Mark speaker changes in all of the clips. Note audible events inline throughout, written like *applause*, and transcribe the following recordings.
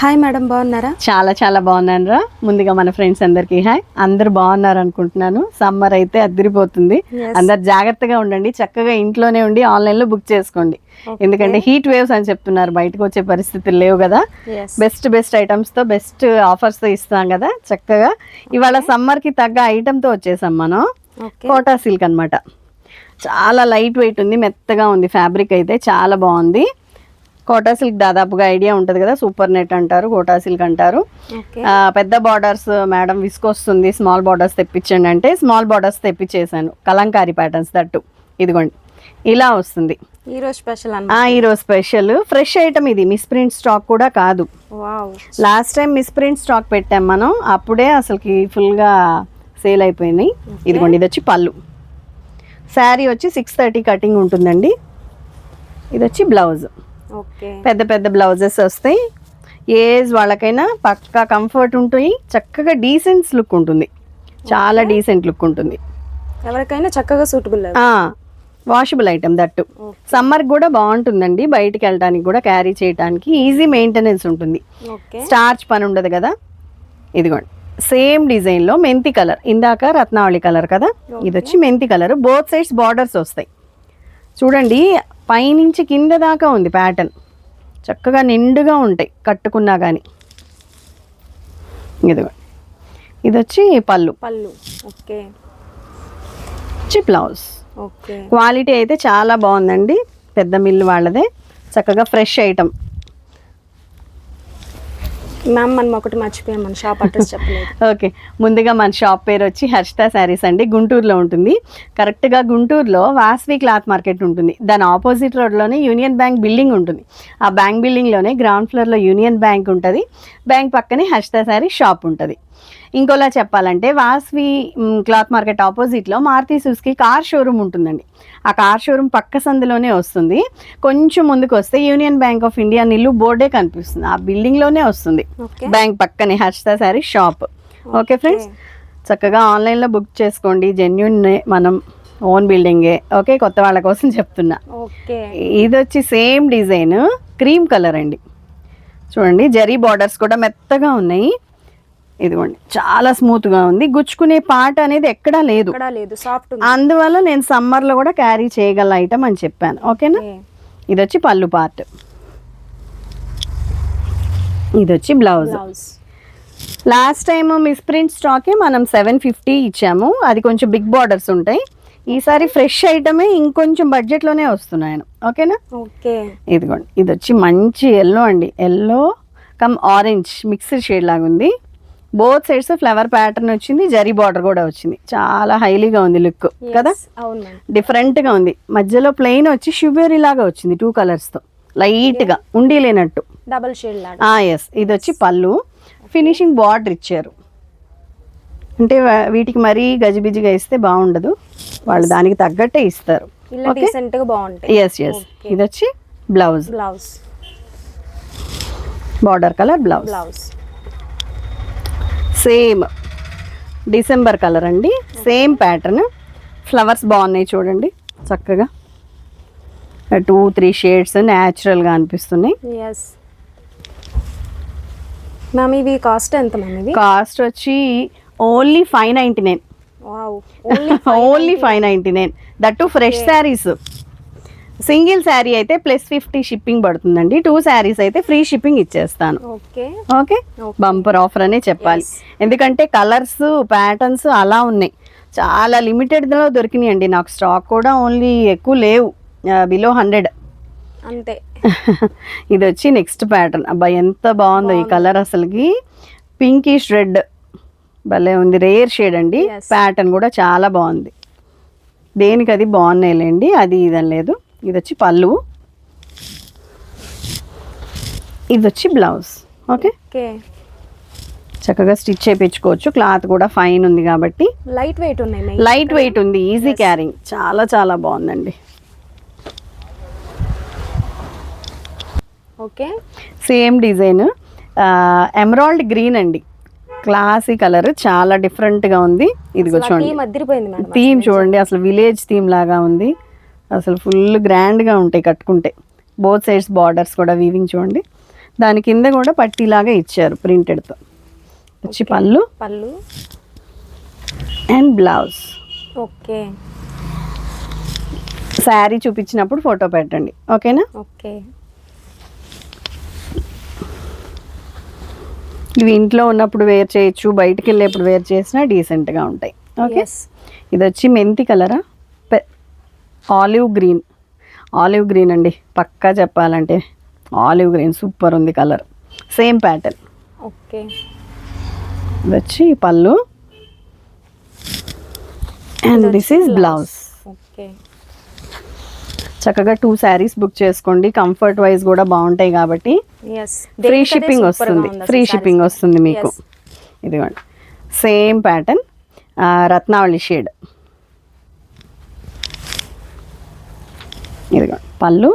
Speaker 1: Hi madam బాగున్నారా?
Speaker 2: చాలా చాలా బాగున్నాను రా ముందుగా మన ఫ్రెండ్స్ అందరికీ హాయ్ అందరు బాగున్నారు అనుకుంటున్నాను సమ్మర్ అయితే అద్దరిపోతుంది. అందరు జాగ్రత్తగా ఉండండి. చక్కగా ఇంట్లోనే ఉండి ఆన్లైన్లో బుక్ చేసుకోండి. ఎందుకంటే హీట్ వేవ్స్ అని చెప్తున్నారు. బయటకు వచ్చే పరిస్థితులు లేవు కదా. బెస్ట్ బెస్ట్ ఐటమ్స్తో బెస్ట్ ఆఫర్స్తో ఇస్తాం కదా. చక్కగా. ఇవాళ సమ్మర్కి తగ్గ ఐటమ్తో వచ్చేసాం మనం. కోటా సిల్క్ అన్నమాట. చాలా లైట్ వెయిట్ ఉంది. మెత్తగా ఉంది. ఫ్యాబ్రిక్ అయితే చాలా బాగుంది. కోటా సిల్క్ దాదాపుగా ఐడియా ఉంటుంది కదా సూపర్ నెట్ అంటారు కోటా సిల్క్ అంటారు. పెద్ద బార్డర్స్ మేడం విసుకొస్తుంది స్మాల్ బార్డర్స్ తెప్పించండి అంటే స్మాల్ బార్డర్స్ తెప్పించేసాను కలంకారీ ప్యాటర్న్స్ తట్టు. ఇదిగోండి ఇలా వస్తుంది.
Speaker 1: ఈరోజు స్పెషల్
Speaker 2: ఈరోజు స్పెషల్ ఫ్రెష్ ఐటమ్ ఇది మిస్ ప్రింట్ స్టాక్ కూడా కాదు. Last time miss print stock పెట్టాం మనం అప్పుడే అసలుకి ఫుల్గా సేల్ అయిపోయినాయి ఇదిగోండి ఇది వచ్చి పళ్ళు. శారీ వచ్చి సిక్స్ థర్టీ కటింగ్ ఉంటుందండి. ఇది వచ్చి బ్లౌజ్. పెద్ద పెద్ద బ్లౌజెస్ వస్తాయి. ఏజ్ వాళ్ళకైనా పక్కా కంఫర్ట్ ఉంటుంది. చక్కగా డీసెంట్ లుక్ ఉంటుంది. చాలా డీసెంట్ లుక్ ఉంటుంది.
Speaker 1: ఎవరికైనా చక్కగా suitable
Speaker 2: washable item that summer కూడా బాగుంటుందండి. బయటికి వెళ్ళడానికి కూడా క్యారీ చేయడానికి ఈజీ మెయింటెనెన్స్ ఉంటుంది. స్టార్చ్ పని ఉండదు కదా? ఇదిగోండి. సేమ్ డిజైన్లో మెంతి కలర్ ఇందాక రత్నావళి కలర్ కదా? ఇది వచ్చి మెంతి కలర్ బోత్ సైడ్స్ బార్డర్స్ వస్తాయి. చూడండి పైనుంచి కింద దాకా ఉంది ప్యాటర్న్. చక్కగా నిండుగా ఉంటాయి కట్టుకున్నా కానీ ఇదిగోండి ఇది వచ్చి పళ్ళు.
Speaker 1: పళ్ళు. ఓకే.
Speaker 2: వచ్చి బ్లౌజ్.
Speaker 1: ఓకే.
Speaker 2: క్వాలిటీ అయితే చాలా బాగుందండి. పెద్ద మిల్లు వాళ్ళదే. చక్కగా ఫ్రెష్ ఐటమ్.
Speaker 1: మ్యామ్ మనం ఒకటి మర్చిపోయాం. మన షాప్ అడ్రస్ చెప్పలేదు. *laughs*
Speaker 2: ఓకే ముందుగా మన షాప్ పేరు వచ్చి హర్షిత శారీస్ అండి. గుంటూరులో ఉంటుంది. కరెక్ట్గా గుంటూరులో వాస్వి క్లాత్ మార్కెట్ ఉంటుంది. దాని ఆపోజిట్ రోడ్లోనే యూనియన్ బ్యాంక్ బిల్డింగ్ ఉంటుంది. ఆ బ్యాంక్ బిల్డింగ్లోనే గ్రౌండ్ ఫ్లోర్లో యూనియన్ బ్యాంక్ ఉంటుంది. బ్యాంక్ పక్కనే హర్షిత శారీ షాప్ ఉంటుంది. ఇంకోలా చెప్పాలంటే వాస్వి క్లాత్ మార్కెట్ ఆపోజిట్లో మారుతి సుజుకి కార్ షోరూమ్ ఉంటుందండి. ఆ కార్ షోరూమ్ పక్క సందులోనే వస్తుంది. కొంచెం ముందుకు వస్తే యూనియన్ బ్యాంక్ ఆఫ్ ఇండియా నిల్లు బోర్డే కనిపిస్తుంది. ఆ బిల్డింగ్లోనే వస్తుంది. బ్యాంక్ పక్కనే Harshita sari shop. Okay. Friends? చక్కగా ఆన్లైన్లో బుక్ చేసుకోండి. జెన్యున్ మనం ఓన్ బిల్డింగే. ఓకే? కొత్త వాళ్ళ కోసం చెప్తున్నా. ఇది వచ్చి సేమ్ డిజైన్ క్రీమ్ కలర్ అండి. చూడండి జరీ బార్డర్స్ కూడా మెత్తగా ఉన్నాయి. ఇదిగోండి. చాలా స్మూత్గా ఉంది. గుచ్చుకునే పాట అనేది ఎక్కడా లేదు.
Speaker 1: లేదు. సాఫ్ట్
Speaker 2: అందువల్ల నేను సమ్మర్లో కూడా క్యారీ చేయగల ఐటమ్ అని చెప్పాను. ఓకేనా?
Speaker 1: ఓకే.
Speaker 2: ఇది వచ్చి పళ్ళు పార్ట్. ఇది వచ్చి blouse.
Speaker 1: Blouse.
Speaker 2: Last time miss print స్టాకే మనం సెవెన్ ఫిఫ్టీ ఇచ్చాము. అది కొంచెం బిగ్ బార్డర్స్ ఉంటాయి. ఈసారి ఫ్రెష్ ఐటమే ఇంకొంచెం బడ్జెట్లోనే వస్తున్నాయను. ఓకేనా?
Speaker 1: ఓకే.
Speaker 2: ఇదిగోండి. ఇది వచ్చి మంచి ఎల్లో అండి. Yellow come orange mixed shade లాగా ఉంది బోత్ సైడ్స్ ఫ్లవర్ ప్యాటర్న్ వచ్చింది జరీ బార్డర్ కూడా వచ్చింది. చాలా హైలీగా ఉంది లుక్ కదా?
Speaker 1: మ్యామ్
Speaker 2: డిఫరెంట్గా ఉంది. మధ్యలో ప్లెయిన్ వచ్చి షుగరీ లాగా వచ్చింది టూ కలర్స్తో లైట్గా ఉండి లేనట్టు.
Speaker 1: డబల్ షేడ్
Speaker 2: ఎస్ ఇది వచ్చి పళ్ళు. ఫినిషింగ్ బార్డర్ ఇచ్చారు. అంటే వీటికి మరీ గజిబిజిగా ఇస్తే బాగుండదు. వాళ్ళు దానికి తగ్గట్టే ఇస్తారు.
Speaker 1: గా
Speaker 2: ఎస్ ఎస్ ఇది వచ్చి blouse
Speaker 1: blouse
Speaker 2: border colour blouse
Speaker 1: blouse
Speaker 2: same December colour అండి. Same pattern. ఫ్లవర్స్ బాగున్నాయి చూడండి. చక్కగా. టూ త్రీ షేడ్స్ న్యాచురల్గా అనిపిస్తున్నాయి.
Speaker 1: ఎస్ మ్యామ్ ఇవి కాస్ట్ ఎంత మ్యామ్
Speaker 2: కాస్ట్ వచ్చి only five ninety nine only five ninety nine that too fresh saris single sari అయితే ప్లస్ ఫిఫ్టీ షిప్పింగ్ పడుతుందండి. టూ శారీస్ అయితే ఫ్రీ షిప్పింగ్ ఇచ్చేస్తాను.
Speaker 1: ఓకే.
Speaker 2: బంపర్ ఆఫర్ అనే చెప్పాలి. ఎందుకంటే కలర్స్ ప్యాటర్న్స్ అలా ఉన్నాయి. చాలా లిమిటెడ్లో దొరికినాయండి. నాకు స్టాక్ కూడా ఓన్లీ ఎక్కువ లేవు. బిలో హండ్రెడ్
Speaker 1: అంతే. *laughs*
Speaker 2: ఇది వచ్చి నెక్స్ట్ ప్యాటర్న్. అబ్బా ఎంత బాగుందో ఈ కలర్ అసలుకి. Pinkish red. భలే ఉంది. రేర్ షేడ్ అండి. ప్యాటర్న్ కూడా చాలా బాగుంది. దేనికి అది బాగున్నాయిలేండి. అది ఇదని లేదు. ఇది వచ్చి పళ్ళు. ఇది వచ్చి బ్లౌజ్. ఓకే? చక్కగా స్టిచ్ చేయించుకోవచ్చు క్లాత్ కూడా ఫైన్ ఉంది కాబట్టి.
Speaker 1: లైట్ వెయిట్ ఉన్నాయి
Speaker 2: లైట్ వెయిట్ ఉంది. Easy carrying. చాలా చాలా బాగుందండి.
Speaker 1: Okay.
Speaker 2: Same design. Emerald green అండి. Classy colour. చాలా డిఫరెంట్గా ఉంది. ఇదిగో చూడండి. థీమ్ చూడండి. అసలు విలేజ్ థీమ్ లాగా ఉంది. అసలు ఫుల్ గ్రాండ్గా ఉంటాయి కట్టుకుంటే. బోత్ సైడ్స్ బార్డర్స్ కూడా వీవింగ్ చూడండి. దాని కింద కూడా పట్టీలాగా ఇచ్చారు ప్రింటెడ్తో వచ్చి పళ్ళు.
Speaker 1: పళ్ళు.
Speaker 2: అండ్ బ్లౌజ్
Speaker 1: ఓకే
Speaker 2: శారీ చూపించినప్పుడు ఫోటో పెట్టండి. ఓకేనా
Speaker 1: ఓకే
Speaker 2: ఇవి ఇంట్లో ఉన్నప్పుడు వేర్ చేయొచ్చు బయటికి వెళ్ళేప్పుడు వేర్ చేసినా డీసెంట్గా ఉంటాయి. ఓకే ఇది వచ్చి మెంతి కలరా? Olive green. ఆలివ్ గ్రీన్ అండి పక్కా చెప్పాలంటే. ఆలివ్ గ్రీన్ సూపర్ ఉంది కలర్. Same pattern.
Speaker 1: ఓకే.
Speaker 2: వచ్చి పళ్ళు. And this is blouse.
Speaker 1: Okay.
Speaker 2: చక్కగా టూ శారీస్ బుక్ చేసుకోండి. కంఫర్ట్ వైజ్ కూడా బాగుంటాయి కాబట్టి. ఫ్రీ షిప్పింగ్ వస్తుంది. ఫ్రీ షిప్పింగ్ వస్తుంది మీకు. ఇదిగోండి. Same pattern. రత్నావళి షేడ్. ఇదిగోండి పళ్ళు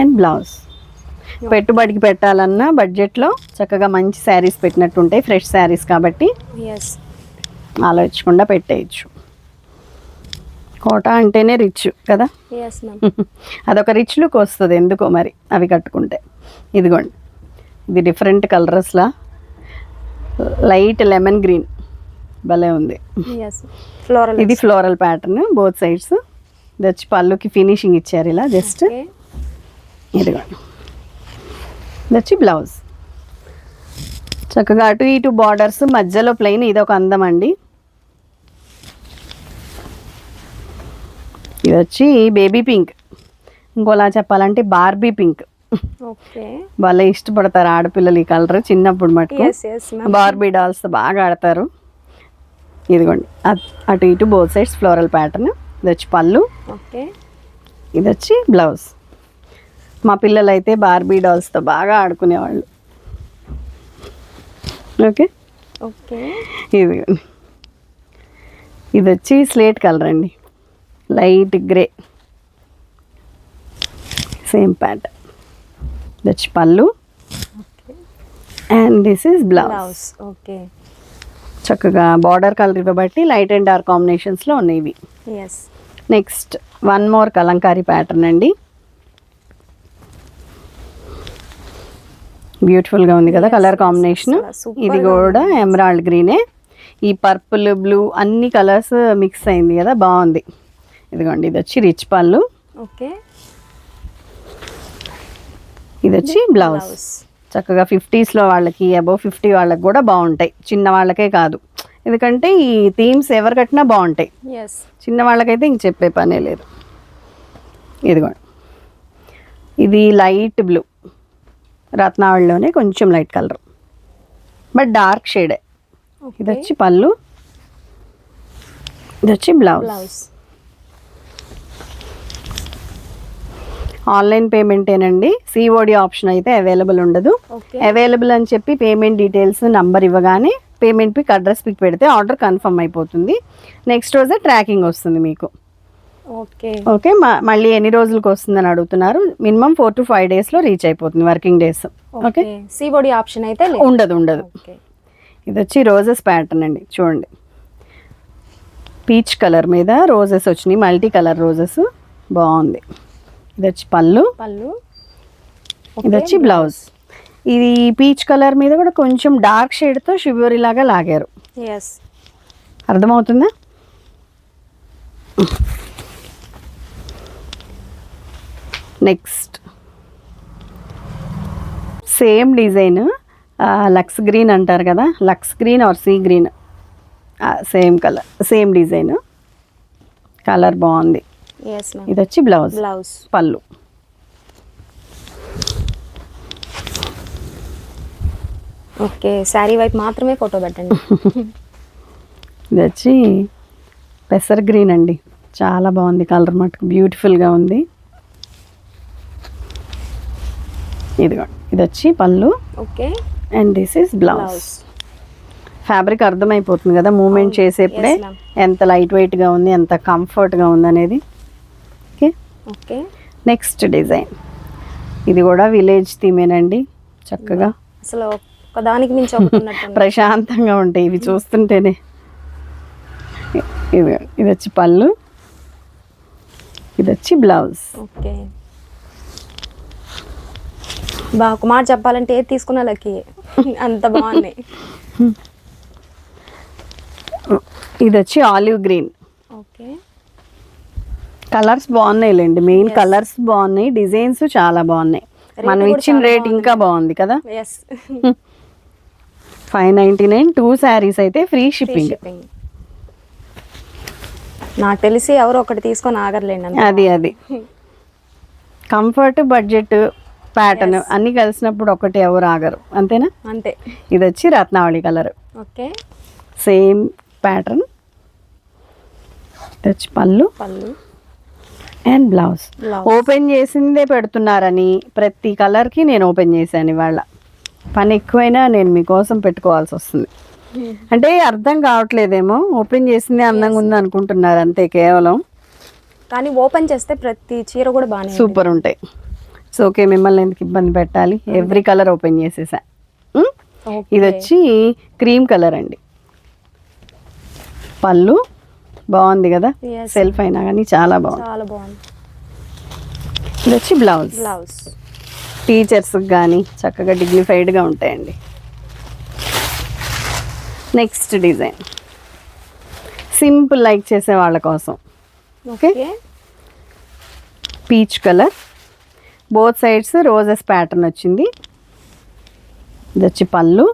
Speaker 2: అండ్ బ్లౌజ్ పెట్టుబడికి పెట్టాలన్నా బడ్జెట్లో చక్కగా మంచి శారీస్ పెట్టినట్టు ఉంటాయి ఫ్రెష్ శారీస్ కాబట్టి ఆలోచించకుండా పెట్టేయచ్చు. కోట అంటేనే రిచ్ కదా? *laughs* అదొక రిచ్ లుక్ వస్తుంది ఎందుకో మరి అవి కట్టుకుంటే. ఇదిగోండి ఇది డిఫరెంట్ కలర్స్లా లైట్ లెమన్ గ్రీన్ భలే ఉంది. ఇది ఫ్లోరల్ ప్యాటర్న్ బోత్ సైడ్స్ ఇది వచ్చి పళ్ళుకి ఫినిషింగ్ ఇచ్చారు ఇలా జస్ట్
Speaker 1: ఓకే
Speaker 2: ఇదిగోండి ఇది వచ్చి బ్లౌజ్ చక్కగా అటు ఇటు బార్డర్స్ మధ్యలో ప్లెయిన్ ఇది ఒక అందం అండి. ఇది వచ్చి బేబీ పింక్ ఇంకోలా చెప్పాలంటే బార్బీ పింక్
Speaker 1: ఓకే
Speaker 2: భలే ఇష్టపడతారు ఆడపిల్లలు ఈ కలర్ చిన్నప్పుడు మటుకు. బార్బీ డాల్స్ బాగా ఆడతారు. ఇదిగోండి అట్- అటు ఇటు బోత్ సైడ్స్ ఫ్లోరల్ ప్యాటర్న్ ఇది వచ్చి పళ్ళు.
Speaker 1: ఓకే.
Speaker 2: ఇది వచ్చి బ్లౌజ్. మా పిల్లలు అయితే బార్బీ డాల్స్తో బాగా ఆడుకునేవాళ్ళు. ఓకే?
Speaker 1: ఓకే.
Speaker 2: ఇది ఇది వచ్చి స్లేట్ కలర్ అండి. Light grey. Same pant. ఇది వచ్చి పళ్ళు and this is blouse.
Speaker 1: Blouse. Okay.
Speaker 2: చక్కగా బార్డర్ కలర్ ఇవ్వబట్టి లైట్ అండ్ డార్క్ కాంబినేషన్స్లో ఉన్నాయి ఇవి.
Speaker 1: Yes.
Speaker 2: Next one more Kalamkari pattern అండి. బ్యూటిఫుల్గా ఉంది కదా కలర్ కాంబినేషన్ ఇది కూడా ఎమరాల్డ్ గ్రీనే ఈ పర్పుల్ బ్లూ అన్ని కలర్స్ మిక్స్ అయింది కదా బాగుంది. ఇదిగోండి ఇది వచ్చి రిచ్ పళ్ళు.
Speaker 1: ఓకే.
Speaker 2: ఇది వచ్చి బ్లౌజ్
Speaker 1: బ్లౌజ్
Speaker 2: చక్కగా ఫిఫ్టీస్లో వాళ్ళకి అబౌవ్ ఫిఫ్టీ వాళ్ళకి కూడా బాగుంటాయి. చిన్న వాళ్ళకే కాదు. ఎందుకంటే ఈ థీమ్స్ ఎవరు కట్టినా బాగుంటాయి. చిన్న వాళ్ళకైతే ఇంక చెప్పే పనే లేదు. ఇదిగోండి. ఇది లైట్ బ్లూ. రత్నావళిలోనే కొంచెం లైట్ కలర్. బట్ డార్క్ షేడే. ఇది వచ్చి పళ్ళు. ఇది వచ్చి బ్లౌజ్. ఆన్లైన్ పేమెంటేనండి సిఓడి ఆప్షన్ అయితే అవైలబుల్ ఉండదు. అవైలబుల్ అని చెప్పి పేమెంట్ డీటెయిల్స్ నంబర్ ఇవ్వగానే పేమెంట్ పిక్ అడ్రస్ పిక్ పెడితే ఆర్డర్ కన్ఫర్మ్ అయిపోతుంది. నెక్స్ట్ రోజే ట్రాకింగ్ వస్తుంది మీకు.
Speaker 1: ఓకే.
Speaker 2: ఓకే మళ్ళీ ఎన్ని రోజులకు వస్తుందని అడుగుతున్నారు. మినిమం ఫోర్ టు ఫైవ్ డేస్లో రీచ్ అయిపోతుంది working days. Okay.
Speaker 1: COD option అయితే
Speaker 2: ఉండదు ఉండదు. ఇది వచ్చి రోజెస్ ప్యాటర్న్ అండి చూడండి. పీచ్ కలర్ మీద రోజెస్ వచ్చినాయి మల్టీ కలర్ రోజెస్. బాగుంది. ఇది వచ్చి పళ్ళు.
Speaker 1: పళ్ళు.
Speaker 2: ఇది వచ్చి బ్లౌజ్. ఇది పీచ్ కలర్ మీద కూడా కొంచెం డార్క్ షేడ్తో షివరీ లాగా లాగారు.
Speaker 1: ఎస్
Speaker 2: అర్థమవుతుందా? Next same design lux green అంటారు కదా? Lux green or sea green same colour same design colour బాగుంది. ఇది వచ్చి blouse
Speaker 1: blouse
Speaker 2: pallu.
Speaker 1: Okay sari వైపు మాత్రమే ఫోటో పెట్టండి.
Speaker 2: ఇది వచ్చి పెసర్ గ్రీన్ అండి. చాలా బాగుంది కలర్ మటుకు బ్యూటిఫుల్గా ఉంది. ఇదిగో ఇది వచ్చి pallu.
Speaker 1: Okay.
Speaker 2: And this is blouse fabric అర్థమైపోతుంది కదా మూమెంట్. చేసేప్పుడే. ఎంత లైట్ వెయిట్గా ఉంది ఎంత కంఫర్ట్గా ఉంది అనేది. Okay
Speaker 1: okay.
Speaker 2: నెక్స్ట్ డిజైన్ ఇది కూడా విలేజ్ థీమేనండి చక్కగా.
Speaker 1: అసలు ఒకదానికి మించి ఒకటి
Speaker 2: ప్రశాంతంగా ఉంటాయి ఇవి చూస్తుంటేనే. ఇది ఇది వచ్చి పళ్ళు. ఇది వచ్చి బ్లౌజ్.
Speaker 1: ఓకే. బా ఒక మాట చెప్పాలంటే ఏది తీసుకున్నా లక్కీ. అంత బాగున్నాయి.
Speaker 2: ఇది వచ్చి ఆలివ్ గ్రీన్.
Speaker 1: ఓకే.
Speaker 2: కలర్స్ బాగున్నాయిలేండి. మెయిన్ కలర్స్ బాగున్నాయి డిజైన్స్ చాలా బాగున్నాయి. మనం ఇచ్చిన రేట్ ఇంకా బాగుంది కదా?
Speaker 1: Yes *laughs*
Speaker 2: five ninety nine two saris అయితే ఫ్రీ షిప్పింగ్
Speaker 1: నాకు తెలిసి ఎవరు ఒకటి తీసుకొని ఆగర్లేండి
Speaker 2: అది అది. కంఫర్ట్ బడ్జెట్ ప్యాటర్న్ అన్ని కలిసినప్పుడు ఒకటి ఎవరు ఆగరు. అంతేనా?
Speaker 1: అంతే.
Speaker 2: ఇది వచ్చి రత్నావళి కలర్.
Speaker 1: ఓకే.
Speaker 2: సేమ్ ప్యాటర్న్ వచ్చి పళ్ళు.
Speaker 1: పళ్ళు.
Speaker 2: And blouse. ఓపెన్ చేసిందే పెడుతున్నారని ప్రతి కలర్కి నేను ఓపెన్ చేశాను ఇవాళ. పని ఎక్కువైనా నేను మీకోసం పెట్టుకోవాల్సి వస్తుంది. అంటే అర్థం కావట్లేదేమో ఓపెన్ చేసిందే అందంగా ఉంది అనుకుంటున్నారు అంతే కేవలం.
Speaker 1: కానీ ఓపెన్ చేస్తే ప్రతి చీర కూడా ఉంది.
Speaker 2: సూపర్ ఉంటాయి. సో ఓకే మిమ్మల్ని ఎందుకు ఇబ్బంది పెట్టాలి? ఎవ్రీ కలర్ ఓపెన్ చేసేసా. ఇది వచ్చి క్రీమ్ కలర్ అండి. పళ్ళు బాగుంది కదా. సెల్ఫ్ అయినా కానీ చాలా బాగుంది.
Speaker 1: చాలా బాగుంది.
Speaker 2: ఇది వచ్చి బ్లౌజ్.
Speaker 1: బ్లౌజ్.
Speaker 2: టీచర్స్కి కానీ చక్కగా డిగ్నిఫైడ్గా ఉంటాయండి. నెక్స్ట్ డిజైన్ సింపుల్ లైక్ చేసే వాళ్ళ కోసం.
Speaker 1: Okay
Speaker 2: peach colour both sides roses pattern వచ్చింది. ఇది వచ్చి పళ్ళు.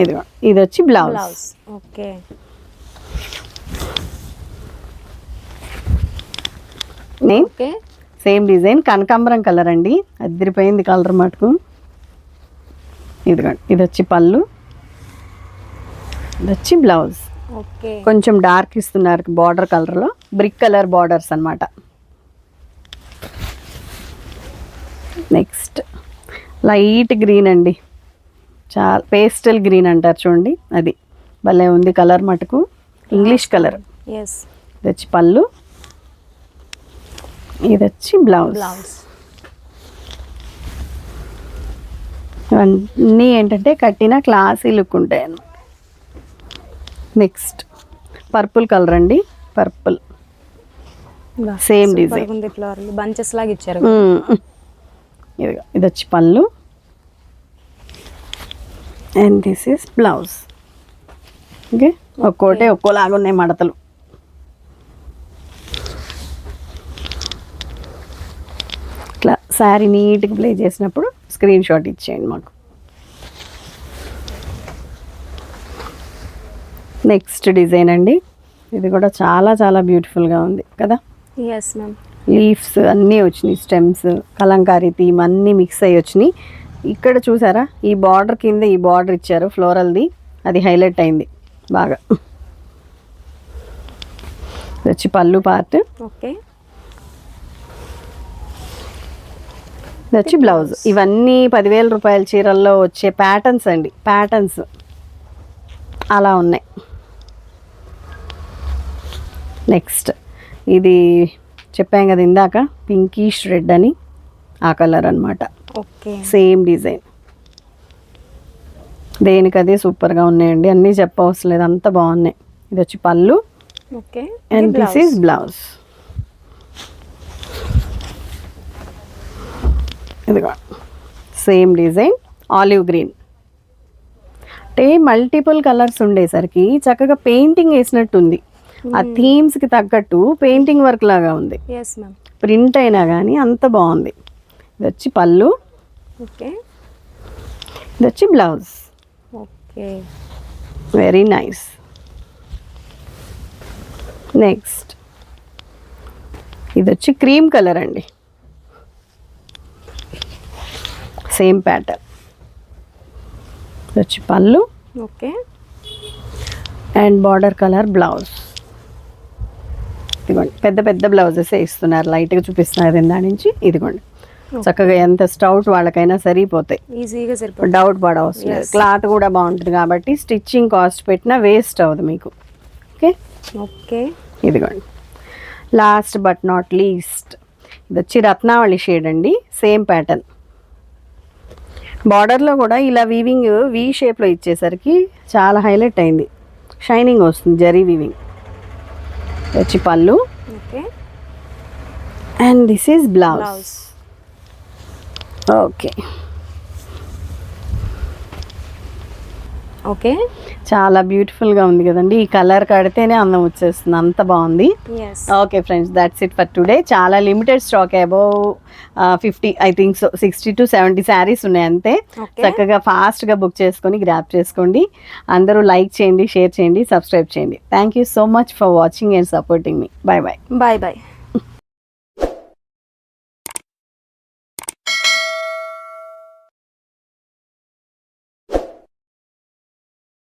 Speaker 2: ఇది ఇది వచ్చి blouse
Speaker 1: blouse okay
Speaker 2: name
Speaker 1: okay
Speaker 2: same design కనకాంబరం కలర్ అండి. అదిరిపోయింది కలర్ మటుకు. ఇదిగోండి ఇది వచ్చి పళ్ళు. ఇది వచ్చి బ్లౌజ్. కొంచెం డార్క్ ఇస్తున్నారు బార్డర్ కలర్లో బ్రిక్ కలర్ బార్డర్స్ అన్నమాట. నెక్స్ట్ లైట్ గ్రీన్ అండి. చాలా పేస్టల్ గ్రీన్ అంటారు చూడండి అది. భలే ఉంది కలర్ మటుకు. English colour. ఇది వచ్చి పళ్ళు. ఇది వచ్చి బ్లౌజ్.
Speaker 1: బ్లౌజ్.
Speaker 2: ఇవన్నీ ఏంటంటే కట్టిన క్లాసీ లుక్ ఉంటాయి అన్నమాట. నెక్స్ట్ పర్పుల్ కలర్ అండి. పర్పుల్.
Speaker 1: ఉంది ఫ్లవర్. బంచెస్ లాగా ఇచ్చారు.
Speaker 2: ఇదిగో ఇది వచ్చి pallu. And this is blouse okay ఒక్కోటే ఒక్కోలాగా ఉన్నాయి మడతలు ఇట్లా శారీ నీట్గా ప్లే చేసినప్పుడు స్క్రీన్ షాట్ ఇచ్చేయండి మాకు. నెక్స్ట్ డిజైన్ అండి. ఇది కూడా చాలా చాలా బ్యూటిఫుల్గా ఉంది కదా?
Speaker 1: ఎస్ మ్యామ్
Speaker 2: లీవ్స్ అన్నీ వచ్చినాయి స్టెమ్స్ కలంకారీ థీమ్ అన్నీ మిక్స్ అయ్యి వచ్చినాయి. ఇక్కడ చూసారా? ఈ బార్డర్ కింద ఈ బార్డర్ ఇచ్చారు ఫ్లోరల్ది. అది హైలైట్ అయింది బాగా. వచ్చి పళ్ళు పార్ట్.
Speaker 1: ఓకే.
Speaker 2: ఇది వచ్చి బ్లౌజ్ ఇవన్నీ పదివేల రూపాయల చీరల్లో వచ్చే ప్యాటర్న్స్ అండి. ప్యాటర్న్స్ అలా ఉన్నాయి. నెక్స్ట్ ఇది చెప్పాం కదా ఇందాక పింకీష్ రెడ్ అని ఆ కలర్ అన్నమాట.
Speaker 1: ఓకే.
Speaker 2: సేమ్ డిజైన్ దేనికి అదే సూపర్గా ఉన్నాయండి. అన్నీ చెప్పవసరం లేదు. అంత బాగున్నాయి. ఇది వచ్చి pallu.
Speaker 1: Okay.
Speaker 2: And this is blouse ఇదిగో సేమ్ డిజైన్ ఆలివ్ గ్రీన్ అంటే మల్టిపుల్ కలర్స్ ఉండేసరికి చక్కగా పెయింటింగ్ వేసినట్టుంది. ఆ థీమ్స్కి తగ్గట్టు పెయింటింగ్ వర్క్ లాగా ఉంది. ప్రింట్ అయినా కానీ అంత బాగుంది. ఇది వచ్చి పళ్ళు.
Speaker 1: ఓకే.
Speaker 2: ఇది వచ్చి blouse
Speaker 1: okay.
Speaker 2: Very nice next ఇది వచ్చి క్రీమ్ కలర్ అండి. సేమ్ ప్యాటర్న్ వచ్చి pallu.
Speaker 1: Okay.
Speaker 2: And border colour blouse ఇదిగోండి. పెద్ద పెద్ద బ్లౌజెస్ ఇస్తున్నారు. లైట్గా చూపిస్తున్నారు దాని నుంచి. ఇదిగోండి. చక్కగా ఎంత స్టౌట్ వాళ్ళకైనా సరిపోతాయి.
Speaker 1: ఈజీగా సరిపోతుంది.
Speaker 2: డౌట్ పడవసరం. లేదు. క్లాత్ కూడా బాగుంటుంది కాబట్టి స్టిచ్చింగ్ కాస్ట్ పెట్టినా వేస్ట్ అవ్వదు మీకు. ఓకే?
Speaker 1: ఓకే.
Speaker 2: ఇదిగోండి. లాస్ట్ బట్ నాట్ లీస్ట్ ఇది వచ్చి రత్నావళి షేడ్ అండి. సేమ్ ప్యాటర్న్ బార్డర్లో కూడా ఇలా వీవింగ్ వీ షేప్లో ఇచ్చేసరికి చాలా హైలైట్ అయింది. షైనింగ్ వస్తుంది జరీ వీవింగ్ వచ్చి pallu.
Speaker 1: Okay
Speaker 2: and this is blouse
Speaker 1: blouse
Speaker 2: okay
Speaker 1: okay.
Speaker 2: చాలా బ్యూటిఫుల్గా ఉంది కదండి. ఈ కలర్ కడితేనే అందం వచ్చేస్తుంది. అంత బాగుంది. Okay friends that's it for today చాలా limited stock above fifty I think so sixty to seventy saris ఉన్నాయి అంతే. చక్కగా ఫాస్ట్గా బుక్ చేసుకొని గ్రాప్ చేసుకోండి. అందరూ లైక్ చేయండి షేర్ చేయండి సబ్స్క్రైబ్ చేయండి. Thank you so much for watching and supporting me bye bye
Speaker 1: bye bye